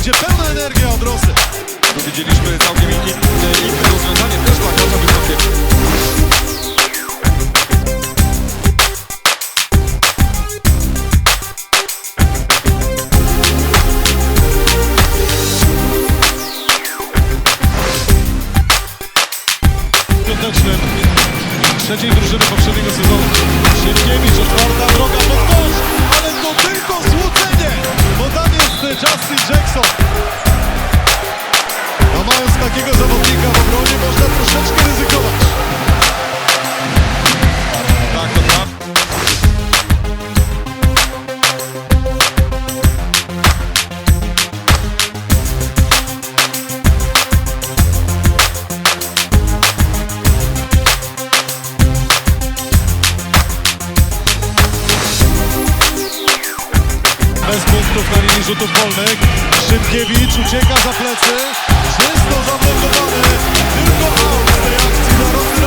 będzie pełna energia od Rosy. Tu widzieliśmy całkiem inne, inne rozwiązanie też dla gracza wysokiego. Piątecznym trzeciej drużyny poprzedniego sezonu. Justin J. Krzysztof na linii rzutów wolnych. Szymkiewicz ucieka za plecy. Czysto zablokowany. Tylko aut z tej akcji na Rosy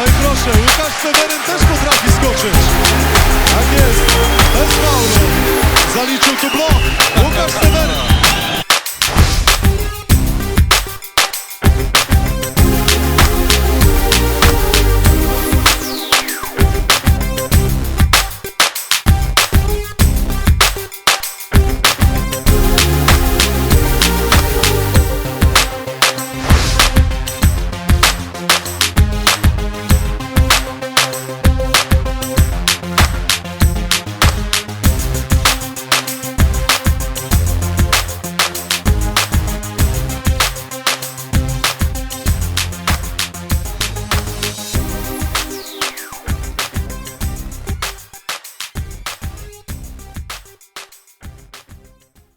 Oj proszę, Łukasz Seweryn też potrafi skoczyć.